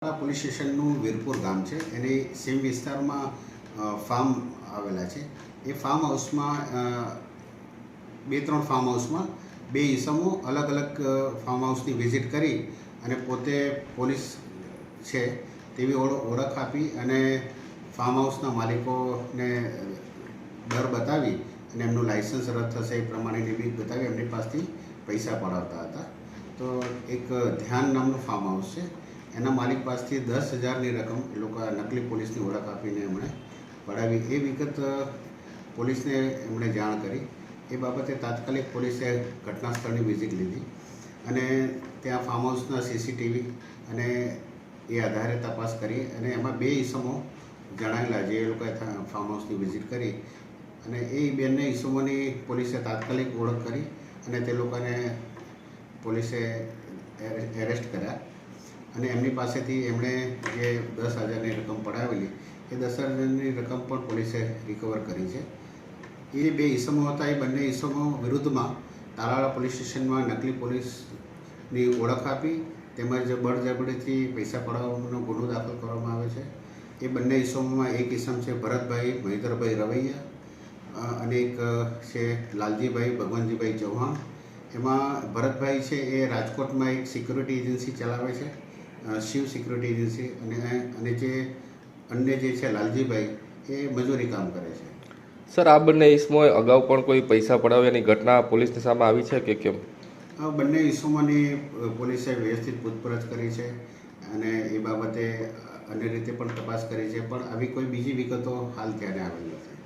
Police સ્ટેશનનું વીરપુર ગામ છે. એની સેમ વિસ્તારમાં ફાર્મ આવેલા છે. એ ફાર્મ હાઉસમાં બે ત્રણ ફાર્મ હાઉસમાં બે ઈસમો અલગ અલગ ફાર્મ હાઉસની વિઝિટ કરી અને પોતે પોલીસ છે તેવી ઓળ- ઓળખ આપી અને ફાર્મ હાઉસના માલિકોને ડર બતાવી અને એમનું લાઇસન્સ રદ થશે એ પ્રમાણેની બીક બતાવી એમની પાસેથી પૈસા પડાવતા હતા. તો એક ધ્યાન નામનું ફાર્મ હાઉસ છે. એના માલિક પાસેથી દસ હજારની રકમ એ લોકો નકલી પોલીસની ઓળખ આપીને એમણે પડાવી. એ વિગત પોલીસને એમણે જાણ કરી. એ બાબતે તાત્કાલિક પોલીસે ઘટના સ્થળની વિઝિટ લીધી અને ત્યાં ફાર્મ હાઉસના સીસીટીવી અને એ આધારે તપાસ કરી અને એમાં બે ઈસમો જણાયેલા જે લોકોએ ફાર્મ હાઉસની વિઝિટ કરી અને એ બંને ઈસમોની પોલીસે તાત્કાલિક ઓળખ કરી અને તે લોકોને પોલીસે એરે- એરેસ્ટ કર્યા. અને એમની પાસેથી એમણે જે દસ હજારની રકમ પડાવેલી, એ દસ હજારની રકમ પણ પોલીસે રિકવર કરી છે. એ બે ઈસમો હતા, એ બંને ઈસમો વિરુદ્ધમાં તાલાળા પોલીસ સ્ટેશનમાં નકલી પોલીસની ઓળખ આપી, તેમજ બળજબરીથી પૈસા પડાવવાનો ગુનો દાખલ કરવામાં આવે છે. એ બંને ઈસમોમાં એક ઈસમ છે ભરતભાઈ મહિધરભાઈ રવૈયા અને એક છે લાલજીભાઈ ભગવાનજીભાઈ ચૌહાણ. એમાં ભરતભાઈ છે એ રાજકોટમાં એક સિક્યુરિટી એજન્સી ચલાવે છે. શિવ સિક્યુરિટી એજન્સી અને અને જે અન્ય જે છે લાલજીભાઈ એ મજૂરી કામ કરે છે. સર આ બંને ઇસમોએ અગાઉ પણ કોઈ પૈસા પડાવ્યાની ઘટના પોલીસની સામે આવી છે કે કેમ? આ બંને ઇસમોની પોલીસે વ્યવસ્થિત પૂછપરછ કરી છે અને એ બાબતે અન્ય રીતે પણ તપાસ કરી છે પણ આવી કોઈ બીજી વિગતો હાલ ત્યારે આવેલી નથી.